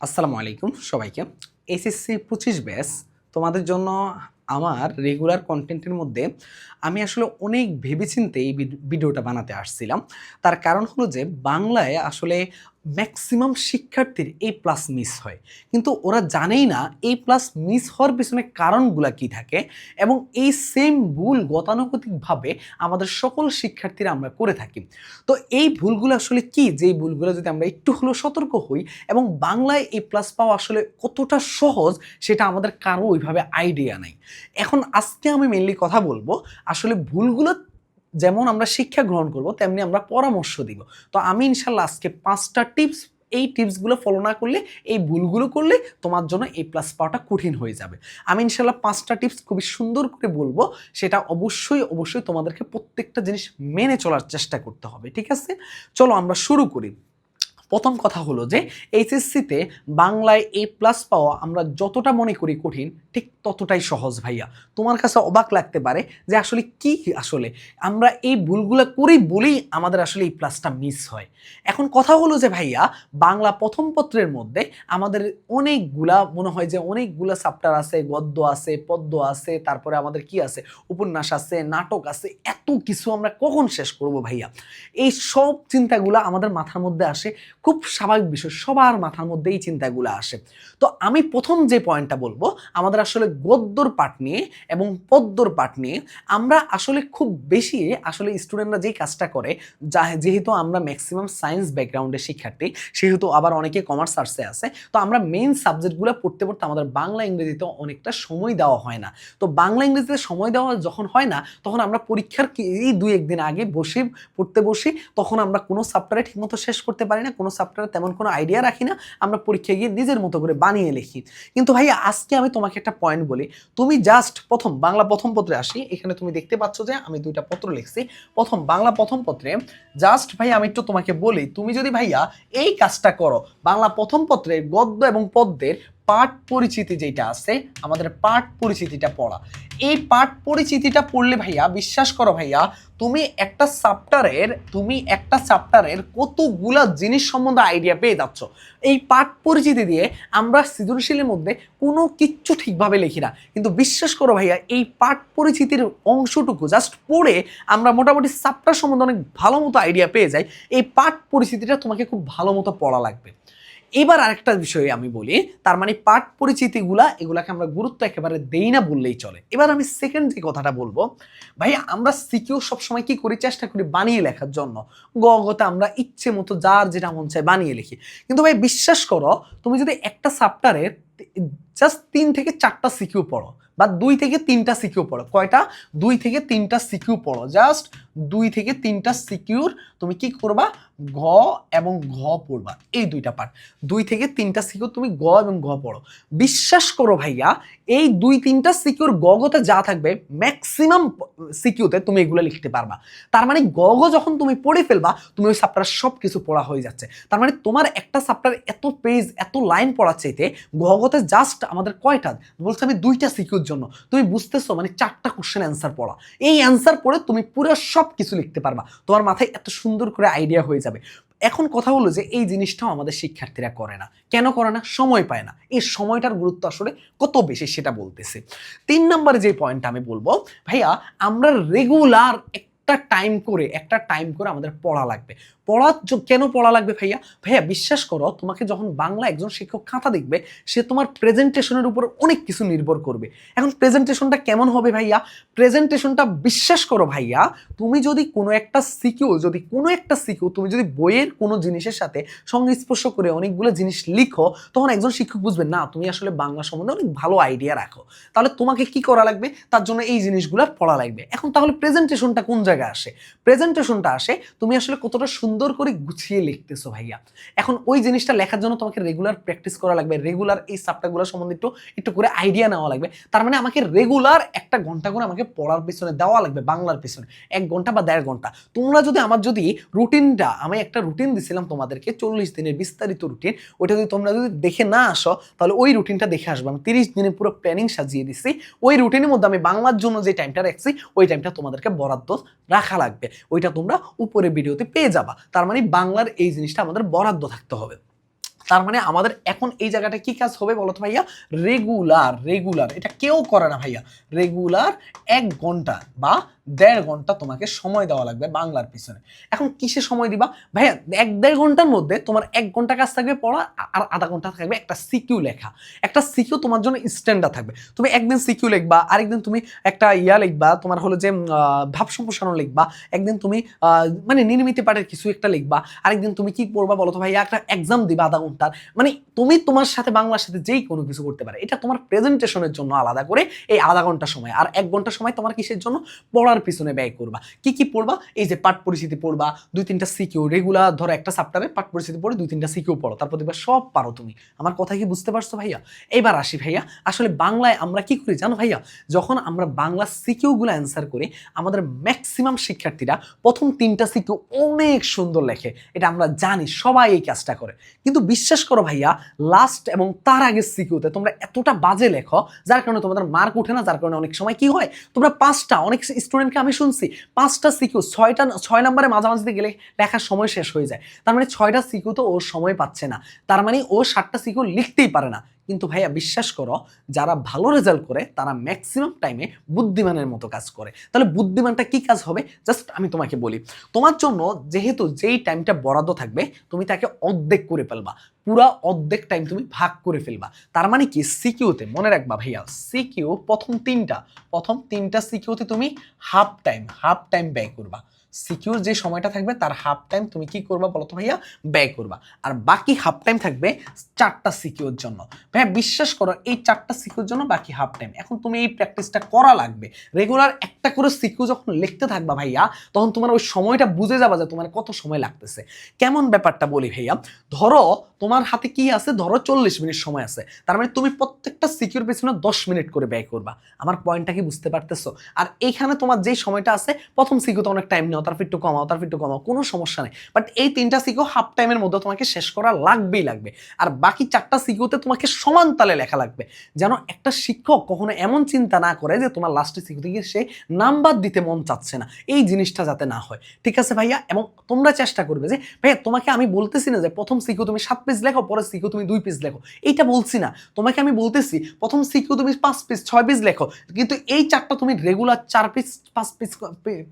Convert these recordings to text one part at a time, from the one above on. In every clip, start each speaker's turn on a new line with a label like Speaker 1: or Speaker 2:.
Speaker 1: আসসালামু আলাইকুম সবাইকে। এসএসসি পঁচিশ ব্যাস তোমাদের জন্য আমার রেগুলার কন্টেন্টের মধ্যে আমি আসলে অনেক ভেবেচিন্তে এই ভিডিওটা বানাতে আসছিলাম। তার কারণ হলো যে বাংলায় আসলে ম্যাক্সিমাম শিক্ষার্থীর এই প্লাস মিস হয়। কিন্তু ওরা জানেই না এই প্লাস মিস হওয়ার পিছনে কারণগুলো কি থাকে এবং এই সেম ভুল গতানুগতিকভাবে আমাদের সকল শিক্ষার্থীরা আমরা করে থাকি। তো এই ভুলগুলো আসলে কি? যেই ভুলগুলো যদি আমরা একটু হলেও সতর্ক হই এবং বাংলায় এই প্লাস পাওয়া আসলে কতটা সহজ সেটা আমাদের কারও ওইভাবে আইডিয়া নেই। এখন আজকে আমি মেনলি কথা বলব আসলে ভুলগুলো যেমন আমরা শিক্ষা গ্রহণ করব, তেমনি আমরা পরামর্শ দিব। তো আমি ইনশাল্লাহ আজকে পাঁচটা টিপস, এই টিপসগুলো ফলো না করলে, এই ভুলগুলো করলে তোমার জন্য এই প্লাস পাওয়াটা কঠিন হয়ে যাবে। আমি ইনশাল্লাহ পাঁচটা টিপস খুবই সুন্দর করে বলব, সেটা অবশ্যই অবশ্যই তোমাদেরকে প্রত্যেকটা জিনিস মেনে চলার চেষ্টা করতে হবে, ঠিক আছে? চলো আমরা শুরু করি। প্রথম কথা হলো যে এইচএসসিতে বাংলায় এ প্লাস পাওয়া আমরা যতটা মনে করি কঠিন, ঠিক ততটাই সহজ ভাইয়া। তোমার কাছে অবাক লাগতে পারে যে আসলে কি আসলে? আমরা এই ভুলগুলো করেই বলেই আমাদের আসলে এই প্লাসটা মিস হয়। এখন কথা হলো যে ভাইয়া, বাংলা প্রথম পত্রের মধ্যে আমাদের অনেকগুলা, মনে হয় যে অনেকগুলা চাপ্টার আছে, গদ্য আছে, পদ্য আছে, তারপরে আমাদের কি আছে? উপন্যাস আছে, নাটক আছে, এত কিছু আমরা কখন শেষ করব ভাইয়া? এই সব চিন্তাগুলো আমাদের মাথার মধ্যে আসে খুব স্বাভাবিক বিষয়, সবার মাথার মধ্যে এই চিন্তাগুলো আসে। তো আমি প্রথম যে পয়েন্টটা বলব, আমাদের আসলে গদ্যর পাঠ নিয়ে এবং পদ্যর পাঠ নিয়ে আমরা আসলে খুব বেশি আসলে স্টুডেন্টরা যেই কাজটা করে, যা যেহেতু আমরা ম্যাক্সিমাম সায়েন্স ব্যাকগ্রাউন্ডের শিক্ষার্থী, সেহেতু আবার অনেকে কমার্স আর্টসে আছে, তো আমরা মেইন সাবজেক্টগুলো পড়তে পড়তে আমাদের বাংলা ইংরেজিতে অনেকটা সময় দেওয়া হয় না। তো বাংলা, ইংরেজিতে সময় দেওয়া যখন হয় না, তখন আমরা পরীক্ষার এই দুই একদিন আগে বসে পড়তে বসি, তখন আমরা কোনো সাপ্টারে ঠিকমতো শেষ করতে পারি না, কোনো সাপ্টারে তেমন কোনো আইডিয়া রাখি না, আমরা পরীক্ষায় গিয়ে নিজের মতো করে বানিয়ে লিখি। কিন্তু ভাইয়া, আজকে আমি তোমাকে একটা পয়েন্ট বলি, তুমি জাস্ট প্রথম বাংলা প্রথম পত্রে আসি, এখানে তুমি দেখতে পাচ্ছ যে আমি দুইটা পত্র লিখছি। প্রথম বাংলা প্রথম পত্রে জাস্ট ভাই আমি একটু তোমাকে বলি, তুমি যদি ভাইয়া এই কাজটা করো, বাংলা প্রথম পত্রে গদ্য এবং পদ্যের পাঠ পরিচিতি যেটা আছে, আমাদের পাঠ পরিচিতিটা পড়া। এই পাঠ পরিচিতিটা পড়লে ভাইয়া, বিশ্বাস করো ভাইয়া, তুমি একটা চ্যাপ্টারের তুমি একটা চ্যাপ্টারের কতগুলা জিনিস সম্বন্ধে আইডিয়া পেয়ে যাচ্ছ। এই পাঠ পরিচিতি দিয়ে আমরা সৃজনশীলের মধ্যে কোনো কিচ্ছু ঠিকভাবে লিখি না। কিন্তু বিশ্বাস করো ভাইয়া, এই পাঠ পরিচিতির অংশটুকু জাস্ট পড়ে আমরা মোটামুটি চ্যাপ্টার সম্বন্ধে অনেক ভালো মতো আইডিয়া পেয়ে যাই। এই পাঠ পরিচিতিটা তোমাকে খুব ভালো মতো পড়া লাগবে। এবার আরেকটা বিষয়ে আমি বলি, তার মানে পাঠ পরিচিতিগুলা এগুলাকে আমরা গুরুত্ব একেবারে দেই না বললেই চলে। এবার আমি সেকেন্ড যে কথাটা বলব, ভাই আমরা সিকিউর সবসময় কি করি? চেষ্টা করি বানিয়ে লেখার জন্য। গগতে আমরা ইচ্ছে মতো যার যেটা মন চায় বানিয়ে লিখি। কিন্তু ভাই বিশ্বাস করো, তুমি যদি একটা সাপ্টারের জাস্ট তিন থেকে চারটা সিকিউ পড়ো বা দুই থেকে তিনটা সিকিউ পড়ো। কয়টা? দুই থেকে তিনটা সিকিউ পড়ো। জাস্ট দুই থেকে তিনটা সিকিউর তুমি কি করবা? ঘ এবং ঘ পড়বা। এই দুইটা পার্ট দুই থেকে তিনটা সিকিউর তুমি গ এবং ঘ পড়ো। বিশ্বাস করো ভাইয়া এই দুই তিনটা সিকিউর গগতে যা থাকবে ম্যাক্সিমাম সিকিউতে তুমি এগুলো লিখতে পারবা। তার মানে গগ যখন তুমি পড়ে ফেলবা, তুমি ওই সাপ্টার সব কিছু পড়া হয়ে যাচ্ছে। তার মানে তোমার একটা সাপ্টার এত পেজ এত লাইন পড়া চাইতে গগতে জাস্ট আমাদের কয়টা? বলছে আমি দুইটা সিকিউর জন্য। তুমি বুঝতেছো? মানে চারটা কোশ্চেন অ্যান্সার পড়া। এই অ্যান্সার পড়ে তুমি পুরো সব কিছু লিখতে পারবা। তোমার মাথায় এত সুন্দর করে আইডিয়া হয়ে যাবে। এখন কথা হলো যে এই জিনিসটাও আমাদের শিক্ষার্থীরা করে না। কেন করে না? সময় পায় না। এই সময়টার গুরুত্ব আসলে কত বেশি সেটা বলতেছে। তিন নম্বরে যে পয়েন্টটা আমি বলব, ভাইয়া, আমরা রেগুলার একটা টাইম করে, একটা টাইম করে আমাদের পড়া লাগবে। পড়া কেন পড়া লাগবে ভাইয়া? ভাইয়া, বিশ্বাস করো, তোমাকে যখন বাংলা একজন শিক্ষক খাতা দেখবে, সে তোমার প্রেজেন্টেশনের উপর অনেক কিছু নির্ভর করবে। এখন প্রেজেন্টেশনটা কেমন হবে ভাইয়া? প্রেজেন্টেশনটা বিশ্বাস করো ভাইয়া, তুমি যদি কোনো একটা সিকিউ যদি কোনো একটা সিকিউ তুমি যদি বইয়ের কোনো জিনিসের সাথে সংস্পর্শ করে অনেকগুলো জিনিস লিখো, তখন একজন শিক্ষক বুঝবে, না, তুমি আসলে বাংলা সম্বন্ধে অনেক ভালো আইডিয়া রাখো। তাহলে তোমাকে কি করা লাগবে? তার জন্য এই জিনিসগুলো পড়া লাগবে। এখন তাহলে প্রেজেন্টেশনটা কোন জায়গায় আসে? প্রেজেন্টেশনটা আসে, তুমি আসলে কতটা সুন্দর করে গুছিয়ে লিখতেছো ভাইয়া। এখন ওই জিনিসটা লেখার জন্য তোমাকে রেগুলার প্র্যাকটিস করা লাগবে রেগুলার এই সাবটাগুলো সম্বন্ধে একটু একটু করে আইডিয়া নেওয়া লাগবে। তার মানে আমাকে রেগুলার একটা ঘণ্টা করে আমাকে পড়ার পিছনে দেওয়া লাগবে বাংলার পিছনে। এক ঘণ্টা বা দেড় ঘণ্টা। তোমরা যদি আমার যদি রুটিনটা আমি একটা রুটিন দিছিলাম তোমাদেরকে, চল্লিশ দিনের বিস্তারিত রুটিন ওইটা যদি তোমরা যদি দেখে না আসো, তাহলে ওই রুটিনটা দেখে আসবে। আমি তিরিশ দিনে পুরো প্ল্যানিং সাজিয়ে দিছি। ওই রুটিনের মধ্যে আমি বাংলার জন্য যে টাইমটা রাখছি, ওই টাইমটা তোমাদেরকে বরাদ্দ রাখা লাগবে। ওইটা তোমরা উপরে ভিডিওতে পেয়ে যাবা। তার মানে বাংলার এই জিনিসটা আমাদের বরাদ্দ থাকতে হবে। তার মানে আমাদের এখন এই জায়গাটা কি কাজ হবে বলতো ভাইয়া? রেগুলার রেগুলার এটা কেউ করে না ভাইয়া। রেগুলার এক ঘণ্টা বা দেড় ঘণ্টা তোমাকে সময় দেওয়া লাগবে বাংলার পিছনে। এখন কিসে সময় দিবা? ভাইয়া, এক দেড় ঘণ্টার মধ্যে তোমার এক ঘণ্টা কাজ থাকবে পড়া আর আধা ঘণ্টা থাকবে একটা সিকিউ লেখা। একটা সিকিউ তোমার জন্য স্ট্যান্ডার্ড থাকবে। তুমি একদিন সিকিউ লিখবা, আরেকদিন তুমি একটা ইয়া লিখবা, তোমার হলো যে ভাব সম্প্রসারণ লিখবা, একদিন তুমি মানে নির্মিত পাঠের কিছু একটা লিখবা, আরেকদিন তুমি কি পড়বা বলো তো ভাইয়া? একটা এক্সাম দিবা আধা ঘণ্টার মানে তুমি তোমার সাথে বাংলার সাথে যেই কোনো কিছু করতে পারে, এটা তোমার প্রেজেন্টেশনের জন্য আলাদা করে এই আধা ঘণ্টা সময়। আর এক ঘণ্টা সময় তোমার কিসের জন্য? পড়ার পিছনে ব্যয় করবা। কি কি পড়বা? এই যে পাঠ পরিস্থিতি পড়বা, দুই তিনটা সিকিউ রেগুলার ধরো একটা সাপ্তাহে পাঠ পরিস্থিতি পড়ে দুই তিনটা সিকিউ পড়ো, তারপর দেখবা সব পারো তুমি। আমার কথা কি বুঝতে পারছ ভাইয়া? এবার আসি ভাইয়া, আসলে বাংলায় আমরা কি করি জানো ভাইয়া? যখন আমরা বাংলা সিকিউগুলো অ্যান্সার করি, আমাদের ম্যাক্সিমাম শিক্ষার্থীরা প্রথম তিনটা সিকিউ অনেক সুন্দর লেখে। এটা আমরা জানি, সবাই এই কাজটা করে। কিন্তু বিশ্বাস করো ভাইয়া লাস্ট এবং তার আগে সিকিউতে তোমরা এতটা বাজে লেখো, যার কারণে তোমাদের মার্ক ওঠে না, যার কারণে অনেক সময় কি হয়, তোমরা পাঁচটা, অনেক স্টুডেন্টকে আমি শুনছি, পাঁচটা সিকিউ, ছয়টা, ছয় নম্বরে মাঝামাঝিতে গেলে লেখার সময় শেষ হয়ে যায়। তার মানে ছয়টা সিকিউ তো ওর সময় পাচ্ছে না। তার মানে ও সাতটা সিকিউ লিখতেই পারে না। কিন্তু ভাইয়া বিশ্বাস করো, যারা ভালো রেজাল্ট করে, তারা ম্যাক্সিমাম টাইমে বুদ্ধিমানের মতো কাজ করে। তাহলে বুদ্ধিমানটা কি কাজ হবে? জাস্ট আমি তোমাকে বলি। তোমার জন্য যেহেতু যেই টাইমটা বরাদ্দ থাকবে, তুমি তাকে অর্ধেক করে ফেলবা। পুরা অর্ধেক টাইম তুমি ভাগ করে ফেলবা। তার মানে কি? সিকিউতে মনে রাখবা ভাইয়া সিকিউ প্রথম তিনটা প্রথম তিনটা সিকিউতে তুমি হাফ টাইম হাফ টাইম ব্যয় করবা। সিকিউর যে সময়টা থাকবে, তার হাফ টাইম তুমি কি করবা বলো তো ভাইয়া? ব্যয় করবা। আর বাকি হাফ টাইম থাকবে চারটা সিকিউর জন্য। ভাইয়া, বিশ্বাস করো, এই চারটা সিকিউর জন্য বাকি হাফ টাইম এখন তুমি এই প্র্যাকটিসটা করা লাগবে। রেগুলার একটা করে সিকিউ যখন লিখতে থাকবা ভাইয়া, তখন তোমার ওই সময়টা বুঝে যাবা যে তোমার কত সময় লাগতেছে। কেমন ব্যাপারটা বলি ভাইয়া? ধরো, তোমার হাতে কি আছে? ধরো চল্লিশ মিনিট সময় আছে। তার মানে তুমি প্রত্যেকটা সিকিউর পেছনে দশ মিনিট করে ব্যয় করবা। আমার পয়েন্টটা কি বুঝতে পারতেছো? আর এইখানে তোমার যেই সময়টা আছে, প্রথম সিকিউতে অনেক টাইম নেও তারপর একটু কমাও তারপর একটু কমাও, কোনো সমস্যা নেই। বাট এই তিনটা সিকিউ হাফ টাইমের মধ্যে তোমাকে শেষ করা লাগবেই লাগবে। আর বাকি চারটা সিকিউতে তোমাকে সমান তালে লেখা লাগবে। যেন একটা শিক্ষক কখনো এমন চিন্তা না করে যে তোমার লাস্টে সিকিউতে গিয়ে সে নাম্বার দিতে মন চাচ্ছে না। এই জিনিসটা যাতে না হয়। ঠিক আছে ভাইয়া? এবং তোমরা চেষ্টা করবে যে, ভাইয়া, তোমাকে আমি বলতেছি না যে প্রথম সিকিউ তুমি সাত পিস লেখো পরে সিকিউ তুমি দুই পিস লেখো। এইটা বলছি না। তোমাকে আমি বলতেছি, প্রথম সিকিউ তুমি পাঁচ পিস ছয় পিস লেখো। কিন্তু এই চারটা তুমি রেগুলার চার পিস পাঁচ পিস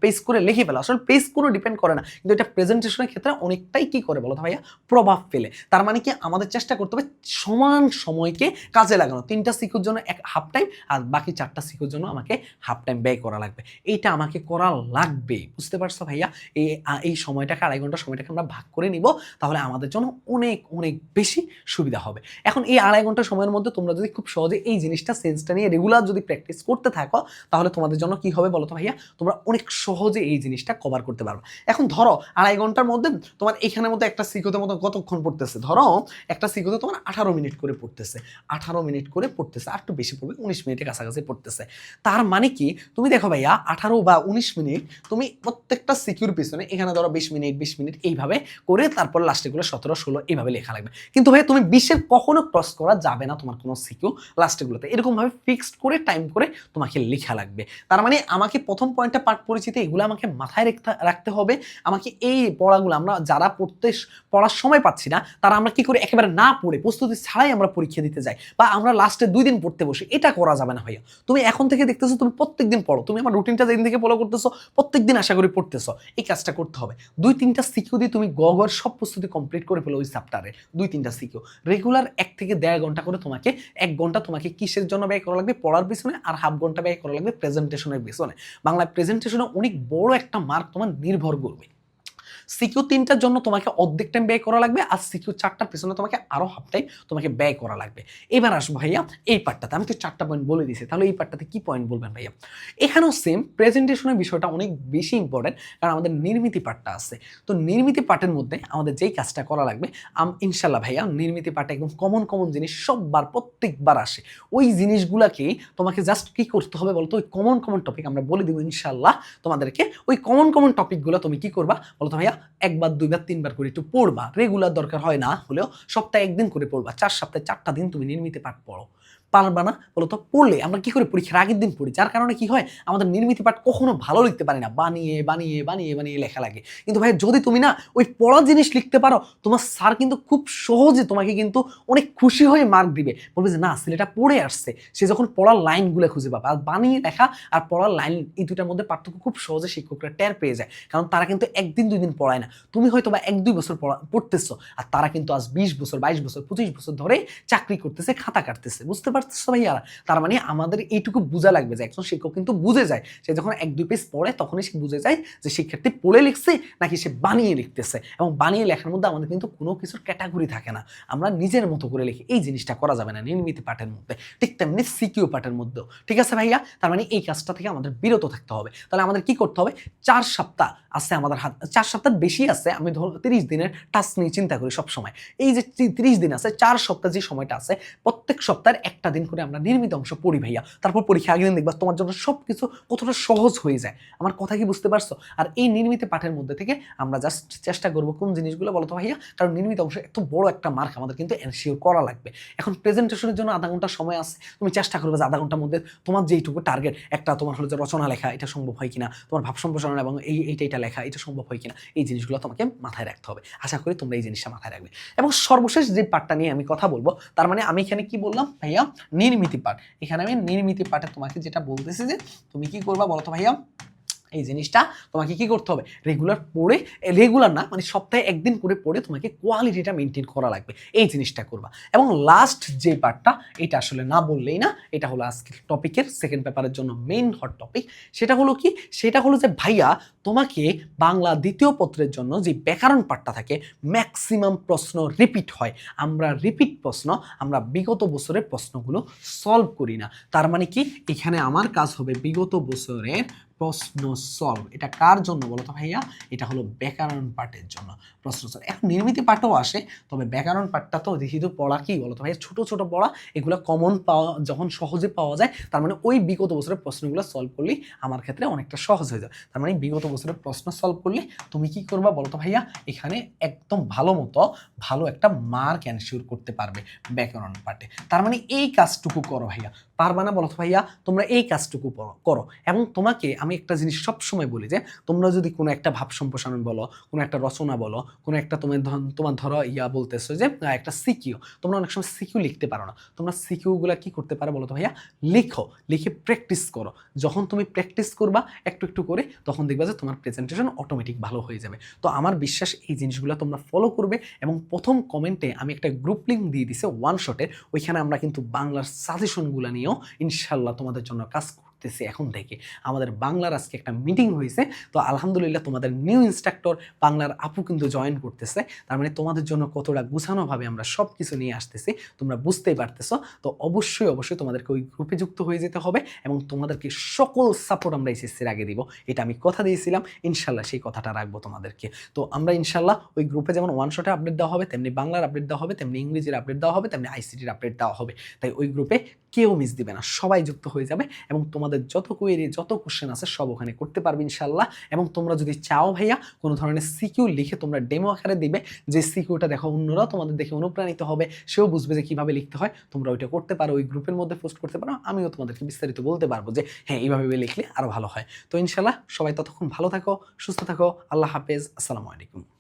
Speaker 1: পেজ করে লিখে ফেলো। আসলে পেজ কোনো ডিপেন্ড করে না। কিন্তু এটা প্রেজেন্টেশনের ক্ষেত্রে অনেকটাই কি করে বলো তো ভাইয়া? প্রভাব ফেলে। তার মানে কি আমাদের চেষ্টা করতে হবে সমান সময়কে কাজে লাগানো। তিনটা সিকুর জন্য এক হাফ টাইম আর বাকি চারটা সিকুর জন্য আমাকে হাফ টাইম ব্যয় করা লাগবে। এইটা আমাকে করা লাগবে। বুঝতে পারছ ভাইয়া? এই এই সময়টাকে আড়াই ঘণ্টা সময়টাকে আমরা ভাগ করে নিব, তাহলে আমাদের জন্য অনেক অনেক বেশি সুবিধা হবে। এখন এই আড়াই ঘণ্টা সময়ের মধ্যে তোমরা যদি খুব সহজে এই জিনিসটা সেন্সটা নিয়ে রেগুলার যদি প্র্যাকটিস করতে থাকো, তাহলে তোমাদের জন্য কি হবে বলো তো ভাইয়া? তোমরা অনেক সহজে এই জিনিসটা কভার করতে পারবে এখন ধরো, আড়াই ঘণ্টার মধ্যে তোমার এখানের মধ্যে একটা সিকোতে মতো কতক্ষণ পড়তেছে? ধরো, একটা সিকোতে তোমার আঠারো মিনিট করে পড়তেছে। আঠারো মিনিট করে পড়তেছে, আর একটু বেশি পড়বে, উনিশ মিনিটের কাছাকাছি পড়তেছে। তার মানে কি? তুমি দেখো ভাইয়া, আঠারো বা উনিশ মিনিট তুমি প্রত্যেকটা সিকিউর পিছনে, এখানে ধরো বিশ মিনিট বিশ মিনিট এইভাবে করে তারপর লাস্টে গুলো সতেরো, ষোলো এইভাবে লেখা লাগবে। কিন্তু ভাই তুমি বিশের কখনো ক্রস করা যাবে না তোমার কোনো সিকিউ লাস্টেগুলোতে এরকমভাবে ফিক্সড করে টাইম করে তোমাকে লেখা লাগবে। তার মানে আমাকে প্রথম পয়েন্টটা পাঠ পরিচিতি, এগুলো আমাকে মাথায় রাখতে রাখতে হবে। আমাকে এই পড়াগুলো আমরা যারা পড়তে পড়ার সময় পাচ্ছি না, তারা আমরা কি করে একেবারে না পড়ে, প্রস্তুতি ছাড়াই আমরা পরীক্ষা দিতে যাই বা আমরা লাস্টে দুই দিন পড়তে বসি। এটা করা যাবে না ভাইয়া। তুমি এখন থেকে দেখতেছো, তুমি প্রত্যেক দিন পড়ো। তুমি আমার রুটিনটা যেদিন থেকে ফলো করতেছো প্রত্যেক দিন আশা করি পড়তেছো। এই কাজটা করতে হবে। দুই, তিনটা সিকিউ দিয়ে তুমি গগর সব প্রস্তুতি কমপ্লিট করে ফেলো ওই চ্যাপ্টারে দুই, তিনটা সিকিউ। রেগুলার এক থেকে দেড় ঘণ্টা করে তোমাকে, এক ঘণ্টা তোমাকে কিসের জন্য ব্যয় করা লাগবে পড়ার পিছনে আর হাফ ঘণ্টা ব্যয় করা লাগবে প্রেজেন্টেশনের পিছনে। বাংলা প্রেজেন্টেশনে অনেক বড় একটা মার্ক তোমার নির্ভর করবে। সিকিউ তিনটার জন্য তোমাকে অর্ধেক টাইম ব্যয় করা লাগবে আর সিকিউ চারটার পিছনে তোমাকে আরও হাফ টাইম তোমাকে ব্যয় করা লাগবে। এবার আসব ভাইয়া এই পার্টটাতে আমি তো চারটা পয়েন্ট বলে দিয়েছি। তাহলে এই পার্টটাতে কি পয়েন্ট বলবেন ভাইয়া? এখানেও সেম প্রেজেন্টেশনের বিষয়টা অনেক বেশি ইম্পর্টেন্ট কারণ আমাদের নির্মিতি পার্টটা আছে। তো নির্মিতি পার্টের মধ্যে আমাদের যেই কাজটা করা লাগবে, আম ইনশাল্লাহ ভাইয়া নির্মিতি পার্টে একদম কমন কমন জিনিস সববার, প্রত্যেকবার আসে। ওই জিনিসগুলাকে তোমাকে জাস্ট কি করতে হবে বলতো? ওই কমন কমন টপিক আমরা বলে দিব ইনশাল্লাহ তোমাদেরকে। ওই কমন কমন টপিকগুলো তুমি কি করবা বলতো ভাইয়া? একবার, দুইবার, তিনবার করে একটু পড়বা। রেগুলার দরকার হয় না, হলেও সপ্তাহে একদিন করে পড়বা। চার সপ্তাহে চারটা দিন তুমি নির্মিত পাঠ পড়ো। পারবা না বলো তো পড়লে আমরা কি করে? পরীক্ষার আগের দিন পড়ি। যার কারণে কি হয়? আমাদের নির্মিতি পাঠ কখনো ভালো লিখতে পারি না। বানিয়ে বানিয়ে বানিয়ে বানিয়ে লেখা লাগে। কিন্তু ভাই যদি তুমি না ওই পড়া জিনিস লিখতে পারো, তোমার স্যার কিন্তু খুব সহজে তোমাকে কিন্তু অনেক খুশি হয়ে মার্ক দিবে। বলবে যে, না, ছেলেটা পড়ে আসছে। সে যখন পড়ার লাইনগুলো খুঁজে পাবে। আর বানিয়ে লেখা আর পড়ার লাইন এই দুটার মধ্যে পার্থক্য খুব সহজে শিক্ষকরা টের পেয়ে যায়। কারণ তারা কিন্তু একদিন, দুই দিন পড়ায় না। তুমি হয়তো বা এক, দুই বছর পড়া, পড়তেছো। আর তারা কিন্তু আজ বিশ বছর, বাইশ বছর, পঁচিশ বছর ধরে চাকরি করতেছে, খাতা কাটতেছে। বুঝতে পারতেছো ভাইয়ারা তার মানে আমাদের এইটুকু বোঝা লাগবে যে একজন শিক্ষক কিন্তু বুঝে যায়। সে যখন এক, দুই পেজ পড়ে, তখনই সে বুঝে যায় যে শিক্ষার্থী পড়ে লিখছে নাকি সে বানিয়ে লিখতেছে। এবং বানিয়ে লেখার মধ্যে আমাদের কিন্তু কোনো কিছুর ক্যাটাগরি থাকে না। আমরা নিজের মতো করে লিখি। এই জিনিসটা করা যাবে না নির্মিত পাঠের মধ্যে। ঠিক তেমনি সিকিউ পাঠের মধ্যেও। ঠিক আছে ভাইয়া? তার মানে এই কাজটা থেকে আমাদের বিরত থাকতে হবে। তাহলে আমাদের কি করতে হবে? চার সপ্তাহ আছে আমাদের হাত চার সপ্তাহ বেশি আছে। আমি ধরো তিরিশ দিনের টাস্ক নিয়ে চিন্তা করি সবসময়। এই যে তিরিশ দিন আছে, চার সপ্তাহ যে সময়টা আছে, প্রত্যেক সপ্তাহের একটা দিন করে আমরা নির্মিত অংশ পড়ি ভাইয়া। তারপর পরীক্ষা আগের দিন দেখবা তোমার জন্য সব কিছু কতটা সহজ হয়ে যায়। আমার কথা কি বুঝতে পারছ? আর এই নির্মিত পাঠের মধ্যে থেকে আমরা জাস্ট চেষ্টা করব কোন জিনিসগুলো বলো তো ভাইয়া? কারণ নির্মিত অংশ এত বড় একটা মার্ক আমাদের কিন্তু এনশিওর করা লাগবে। এখন প্রেজেন্টেশনের জন্য আধা ঘণ্টা সময় আছে। তুমি চেষ্টা করবে যে আধা ঘণ্টার মধ্যে তোমার যেইটুকু টার্গেট একটা তোমার হলো যে রচনা লেখা, এটা সম্ভব হয় কিনা? তোমার ভাব সম্প্রসারণ এবং এই, এইটা এটা লেখা, এটা সম্ভব হয় কিনা? এই জিনিসগুলো তোমাকে মাথায় রাখতে হবে। আশা করি তোমরা এই জিনিসটা মাথায় রাখবে। এবং সর্বশেষ যে পার্টটা নিয়ে আমি কথা বলব, তার মানে আমি এখানে কি বললাম ভাইয়া? নির্মিতি পাঠ এখানে আমি নির্মিতি পাঠে তোমাকে যেটা বলতেছি যে, তুমি কি করবা বলো তো ভাইয়া? এই জিনিসটা তোমাকে কি করতে হবে? রেগুলার পড়ে রেগুলার না মানে সপ্তাহে একদিন করে পড়ে তোমাকে কোয়ালিটিটা মেনটেন করা লাগবে। এই জিনিসটা করবা। এবং লাস্ট যে পার্টটা এটা আসলে না বললেই না, এটা হলো আজকের টপিকের সেকেন্ড পেপারের জন্য মেইন হট টপিক সেটা হলো কি? সেটা হলো যে ভাইয়া, তোমাকে বাংলা দ্বিতীয় পত্রের জন্য যে ব্যাকরণ পাঠটা থাকে ম্যাক্সিমাম প্রশ্ন রিপিট হয়। আমরা রিপিট প্রশ্ন, আমরা বিগত বছরের প্রশ্নগুলো সলভ করি না। তার মানে কি? এখানে আমার কাজ হবে বিগত বছরের প্রশ্ন সলভ এটা কার জন্য বলো তো ভাইয়া? এটা হলো ব্যাকরণ পাঠের জন্য প্রশ্ন সলভ এখন নির্মিত পাঠও আসে, তবে ব্যাকরণ পাঠটা তো যেহেতু পড়া কি বলো তো ভাইয়া? ছোট ছোট পড়া, এগুলো কমন পাওয়া, যখন সহজে পাওয়া যায়, তার মানে ওই বিগত বছরের প্রশ্নগুলো সলভ করলেই আমার ক্ষেত্রে অনেকটা সহজ হয়ে যায়। তার মানে বিগত বছরের প্রশ্ন সলভ করলে তুমি কি করবা বলো তো ভাইয়া? এখানে একদম ভালো মতো, ভালো একটা মার্ক এনশিওর করতে পারবে ব্যাকরণ পাঠে। তার মানে এই কাজটুকু করো ভাইয়া। পারবা না বলো ভাইয়া, তোমরা এই কাজটুকু করো। এবং তোমাকে আমি একটা জিনিস সব সময় বলি যে, তোমরা যদি কোনো একটা ভাব সম্প্রসারণ বলো, কোনো একটা রচনা বলো, কোনো একটা তোমার তোমার ধরো ইয়া বলতেছো যে একটা সিকিউ, তোমরা অনেক সময় সিকিউ লিখতে পারো না। তোমরা সিকিউগুলো কি করতে পারো বলো তো ভাইয়া? লিখো, লিখে প্র্যাকটিস করো। যখন তুমি প্র্যাকটিস করবা, একটু একটু করে, তখন দেখবা যে তোমার প্রেজেন্টেশন অটোমেটিক ভালো হয়ে যাবে। তো আমার বিশ্বাস এই জিনিসগুলো তোমরা ফলো করবে এবং প্রথম কমেন্টে আমি একটা গ্রুপ লিঙ্ক দিয়ে দিছে ওয়ান শটের ওইখানে আমরা কিন্তু বাংলার সাজেশনগুলো নিয়েও ইনশাল্লাহ তোমাদের জন্য কাজ করতেছি এখন থেকে। আমাদের বাংলার আজকে একটা মিটিং হয়েছে। তো আলহামদুলিল্লাহ তোমাদের নিউ ইনস্ট্রাক্টর বাংলার আপু কিন্তু জয়েন করতেছে। তার মানে তোমাদের জন্য কতটা গুছানোভাবে আমরা সব কিছু নিয়ে আসতেছি, তোমরা বুঝতেই পারতেছো। তো অবশ্যই অবশ্যই তোমাদেরকে ওই গ্রুপে যুক্ত হয়ে যেতে হবে এবং তোমাদেরকে সকল সাপোর্ট আমরা এসএসসির আগে দিব। এটা আমি কথা দিয়েছিলাম। ইনশাল্লাহ সেই কথাটা রাখব তোমাদেরকে। তো আমরা ইনশাল্লাহ ওই গ্রুপে যেমন ওয়ান শটে আপডেট দেওয়া হবে, তেমনি বাংলার আপডেট দেওয়া হবে, তেমনি ইংরেজির আপডেট দেওয়া হবে, তেমনি আইসিটির আপডেট দেওয়া হবে। তাই ওই গ্রুপে কেউ মিস দিবে না। সবাই যুক্ত হয়ে যাবে এবং তোমাদের যত কোয়েরি যত কোশ্চেন আছে সব ওখানে করতে পারবে ইনশাল্লাহ এবং তোমরা যদি চাও ভাইয়া কোনো ধরনের সিকিউ লিখে তোমরা ডেমো আকারে দিবে। যে সিকিউটা দেখো অন্যরাও তোমাদের দেখে অনুপ্রাণিত হবে, সেও বুঝবে যে কীভাবে লিখতে হয়। তোমরা ওইটা করতে পারো, ওই গ্রুপের মধ্যে পোস্ট করতে পারো। আমিও তোমাদেরকে বিস্তারিত বলতে পারব যে হ্যাঁ এইভাবে লিখলে আরও ভালো হয়। তো ইনশাল্লাহ সবাই ততক্ষণ ভালো থাকো, সুস্থ থাকো। আল্লাহ হাফেজ। আসসালামু আলাইকুম।